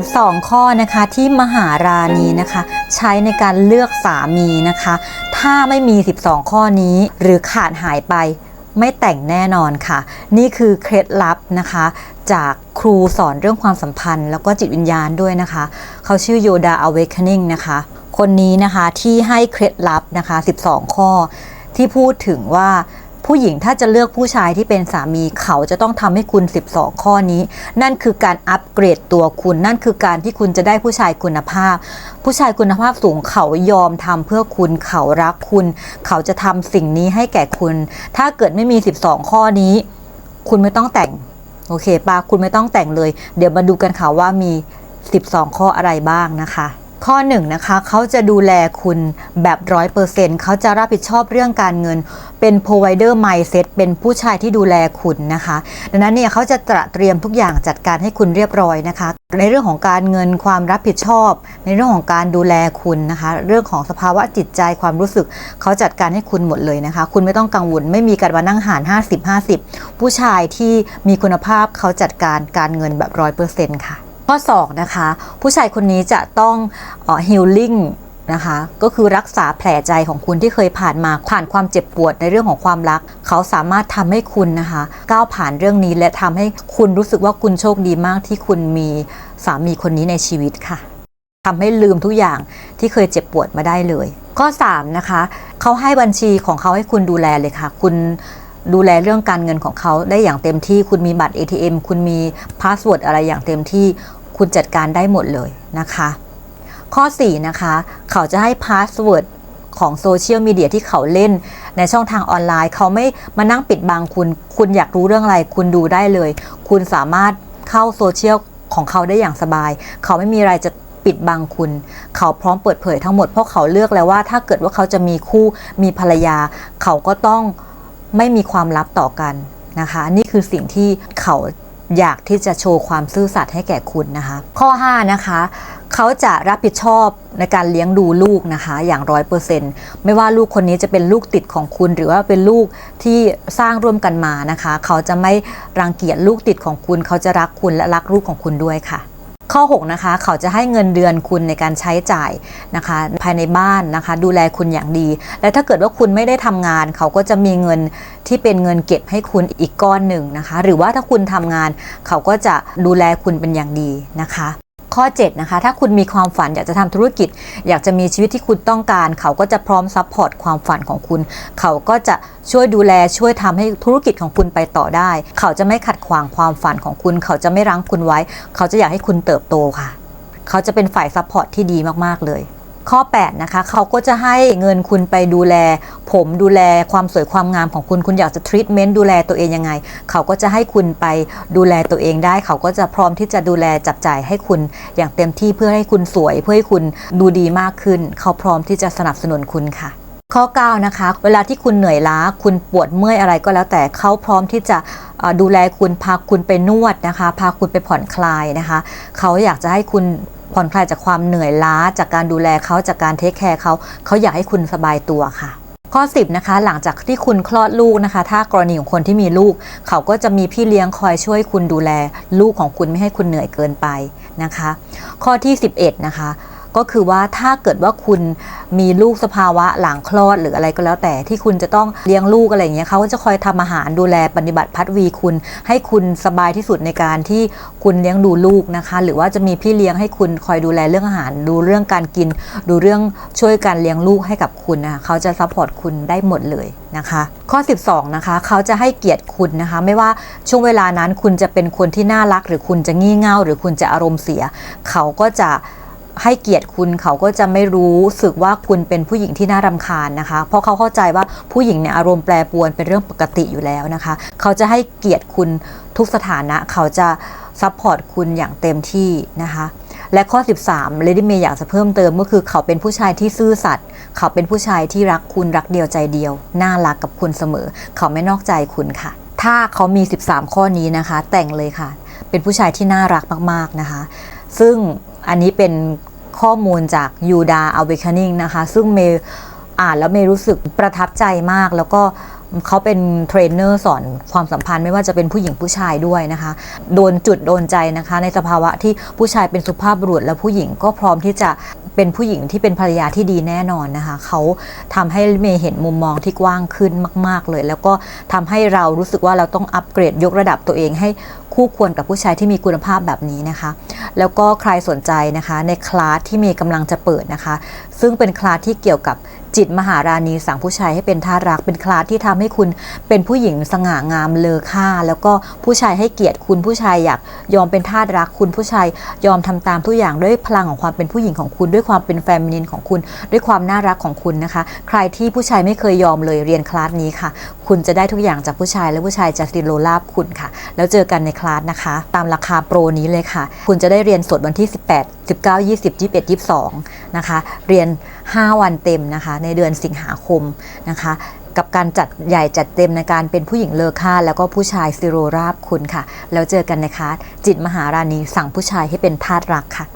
12 ข้อนะคะที่มหาราณีนะคะ ใช้ในการเลือกสามีนะคะ ถ้าไม่มี 12 ข้อนี้หรือขาดหายไปไม่แต่งแน่นอนค่ะ นี่คือเคล็ดลับนะคะ จากครูสอนเรื่องความสัมพันธ์ แล้วก็จิตวิญญาณด้วยนะคะ เขาชื่อโยดา Awakening นะคะ คนนี้นะคะที่ให้เคล็ดลับนะคะ 12 ข้อที่พูดถึงว่า ผู้หญิงถ้าจะเลือกผู้ชายที่เป็นสามีเขาจะต้องทำให้คุณ 12 ข้อนี้ นั่นคือการอัปเกรดตัวคุณ นั่นคือการที่คุณจะได้ผู้ชายคุณภาพ ผู้ชายคุณภาพสูงเขายอมทำเพื่อคุณเขารักคุณ เขาจะทำสิ่งนี้ให้แก่คุณ ถ้าเกิดไม่มี 12 ข้อนี้ คุณไม่ต้องแต่ง โอเคปะคุณไม่ต้องแต่งเลย เดี๋ยวมาดูกันค่ะว่ามี 12 ข้ออะไรบ้างนะคะ ข้อ1นงนะคะเขาจะดูแลคุณแบบร้อยเปอร์เซ็นต์เขาจะรับผิดชอบเรื่องการเงิน เป็น provider mindset เป็นผู้ชายที่ดูแลคุณนะคะ ดังนั้นเนี่ยเขาจะตระเตรียมทุกอย่างจัดการให้คุณเรียบร้อยนะคะ ในเรื่องของการเงินความรับผิดชอบ ในเรื่องของการดูแลคุณนะคะ เรื่องของสภาวะจิตใจความรู้สึกเขาจัดการให้คุณหมดเลยนะคะ คุณไม่ต้องกังวลไม่มีการมานั่งหาร 50-50 ผู้ชายที่มีคุณภาพเขาจัดการการเงินแบบร้อยเปอร์เซ็นต์ค่ะ ข้อ2นะคะผู้ชายคนนี้จะต้องฮิลลิ่งนะคะก็คือรักษาแผลใจของคุณที่เคยผ่านมาผ่านความเจ็บปวดในเรื่องของความรัก เขาสามารถทำให้คุณนะคะก้าวผ่านเรื่องนี้และทำให้คุณรู้สึกว่าคุณโชคดีมากที่คุณมีสามีคนนี้ในชีวิตค่ะทำให้ลืมทุกอย่างที่เคยเจ็บปวดมาได้เลย ข้อ3นะคะเขาให้บัญชีของเขาให้คุณดูแลเลยค่ะ คุณดูแลเรื่องการเงินของเขาได้อย่างเต็มที่ คุณมีบัตร ATM คุณมีพาสเวิร์ดอะไรอย่างเต็มที่ คุณจัดการได้หมดเลยนะคะ ข้อ 4 นะคะ เขาจะให้พาสเวิร์ดของโซเชียลมีเดียที่เขาเล่นในช่องทางออนไลน์ เขาไม่มานั่งปิดบังคุณ คุณอยากรู้เรื่องอะไร คุณดูได้เลย คุณสามารถเข้าโซเชียลของเขาได้อย่างสบาย เขาไม่มีอะไรจะปิดบังคุณ เขาพร้อมเปิดเผยทั้งหมดเพราะเขาเลือกแล้วว่า ถ้าเกิดว่าเขาจะมีคู่มีภรรยา เขาก็ต้องไม่มีความลับต่อกันนะคะ นี่คือสิ่งที่เขา อยากที่จะโชว์ความซื่อสัตย์ให้แก่คุณนะคะ ข้อ 5 นะคะ เขาจะรับผิดชอบในการเลี้ยงดูลูกนะคะ อย่างร้อยเปอร์เซ็นต์ไม่ว่าลูกคนนี้จะเป็นลูกติดของคุณ หรือว่าเป็นลูกที่สร้างร่วมกันมานะคะ เขาจะไม่รังเกียจลูกติดของคุณ เขาจะรักคุณและรักลูกของคุณด้วยค่ะ ข้อ 6 นะคะ เขาจะให้เงินเดือนคุณในการใช้จ่ายนะคะ ภายในบ้านนะคะ ดูแลคุณอย่างดี และถ้าเกิดว่าคุณไม่ได้ทำงาน เขาก็จะมีเงินที่เป็นเงินเก็บให้คุณอีกก้อนหนึ่งนะคะ หรือว่าถ้าคุณทำงาน เขาก็จะดูแลคุณเป็นอย่างดีนะคะ ข้อ7นะคะถ้าคุณมีความฝันอยากจะทำธุรกิจ อยากจะมีชีวิตที่คุณต้องการ เขาก็จะพร้อมซัพพอร์ตความฝันของคุณ เขาก็จะช่วยดูแลช่วยทำให้ธุรกิจของคุณไปต่อได้ เขาจะไม่ขัดขวางความฝันของคุณ เขาจะไม่รั้งคุณไว้ เขาจะอยากให้คุณเติบโตค่ะ เขาจะเป็นฝ่ายซัพพอร์ตที่ดีมากๆเลย ข้อ 8 นะคะ เขาก็จะให้เงินคุณไปดูแล ผมดูแลความสวยความงามของคุณ คุณอยากจะทรีทเมนต์ดูแลตัวเองยังไง เขาก็จะให้คุณไปดูแลตัวเองได้ เขาก็จะพร้อมที่จะดูแลจับจ่ายให้คุณอย่างเต็มที่เพื่อให้คุณสวย เพื่อให้คุณดูดีมากขึ้น เขาพร้อมที่จะสนับสนุนคุณค่ะข้อ 9 นะคะ เวลาที่คุณเหนื่อยล้า คุณปวดเมื่อยอะไรก็แล้วแต่เขาพร้อมที่จะดูแลคุณพาคุณไปนวดนะคะ พาคุณไปผ่อนคลายนะคะ เขาอยากจะให้คุณ ผ่อนคลายจากความเหนื่อยล้าจากการดูแลเขาจากการเทคแคร์เขาเขาอยากให้คุณสบายตัวค่ะข้อ 10 นะคะ หลังจากที่คุณคลอดลูกนะคะ ถ้ากรณีของคนที่มีลูก เขาก็จะมีพี่เลี้ยงคอยช่วยคุณดูแล ลูกของคุณไม่ให้คุณเหนื่อยเกินไปนะคะ ข้อที่ 11 นะคะ ก็คือว่าถ้าเกิดว่าคุณมีลูกสภาวะหลังคลอดหรืออะไรก็แล้วแต่ที่คุณจะต้องเลี้ยงลูกอะไรอย่างเงี้ยเขาก็จะคอยทำอาหารดูแลปฏิบัติพัดวีคุณ ให้คุณสบายที่สุดในการที่คุณเลี้ยงดูลูกนะคะ หรือว่าจะมีพี่เลี้ยงให้คุณคอยดูแลเรื่องอาหาร ดูเรื่องการกิน ดูเรื่องช่วยการเลี้ยงลูกให้กับคุณนะคะเขาจะซัพพอร์ตคุณได้หมดเลยนะคะ ข้อ 12 นะคะ เขาจะให้เกียรติคุณนะคะ ไม่ว่าช่วงเวลานั้นคุณจะเป็นคนที่น่ารัก หรือคุณจะงี่เง่าหรือคุณจะอารมณ์เสีย เขาก็จะ ให้เกียรติคุณเขาก็จะไม่รู้สึกว่าคุณเป็นผู้หญิงที่น่ารำคาญนะคะ เพราะเขาเข้าใจว่าผู้หญิงเนี่ยอารมณ์แปรปรวนเป็นเรื่องปกติอยู่แล้วนะคะ เขาจะให้เกียรติคุณทุกสถานะ เขาจะซัพพอร์ตคุณอย่างเต็มที่นะคะและข้อ 13 Lady May อยากจะเพิ่มเติมก็คือเขาเป็นผู้ชายที่ซื่อสัตย์เขาเป็นผู้ชายที่รักคุณรักเดียวใจเดียว น่ารักกับคุณเสมอ เขาไม่นอกใจคุณค่ะ ถ้าเขามี 13 ข้อนี้นะคะ แต่งเลยค่ะ เป็นผู้ชายที่น่ารักมากๆนะคะ ซึ่ง อันนี้เป็นข้อมูลจากยูดาอเวคานิงนะคะ ซึ่งเมย์อ่านแล้วเมย์รู้สึกประทับใจมากแล้วก็ เขาเป็นเทรนเนอร์สอนความสัมพันธ์ไม่ว่าจะเป็นผู้หญิงผู้ชายด้วยนะคะ โดนจุดโดนใจนะคะ ในสภาวะที่ผู้ชายเป็นสุภาพบุรุษและผู้หญิงก็พร้อมที่จะเป็นผู้หญิงที่เป็นภรรยาที่ดีแน่นอนนะคะเขาทำให้เมย์เห็นมุมมองที่กว้างขึ้นมาก ๆ เลย แล้วก็ทำให้เรารู้สึกว่าเราต้องอัปเกรดยกระดับตัวเองให้คู่ควรกับผู้ชายที่มีคุณภาพแบบนี้นะคะ แล้วก็ใครสนใจนะคะในคลาสที่เมย์กำลังจะเปิดนะคะ ซึ่งเป็นคลาสที่เกี่ยวกับ จิตมหาราณีสั่งผู้ชายให้เป็นท่ารักเป็นคลาสที่ทำให้คุณเป็นผู้หญิงสง่างามเลอค่า แล้วก็ผู้ชายให้เกียรติคุณผู้ชายอยากยอมเป็นท่ารักคุณผู้ชายยอมทำตามทุกอย่างด้วยพลังของความเป็นผู้หญิงของคุณ ด้วยความเป็นแฟมินินของคุณ ด้วยความน่ารักของคุณนะคะ ใครที่ผู้ชายไม่เคยยอมเลยเรียนคลาสนี้ค่ะ คุณจะได้ทุกอย่างจากผู้ชายและผู้ชายจะซิโลลาบคุณค่ะ แล้วเจอกันในคลาสนะคะ ตามราคาโปรนี้เลยค่ะ คุณจะได้เรียนสดวันที่ 18 19 20 21 22 นะคะ เรียน 5 วันเต็มนะคะในเดือนสิงหาคมนะคะกับการจัดใหญ่จัดเต็มในการเป็นผู้หญิงเลอค่า แล้วก็ผู้ชายซิโรราบคุณค่ะ แล้วเจอกันนะคะ จิตมหาราณีสั่งผู้ชายให้เป็นทาสรักค่ะ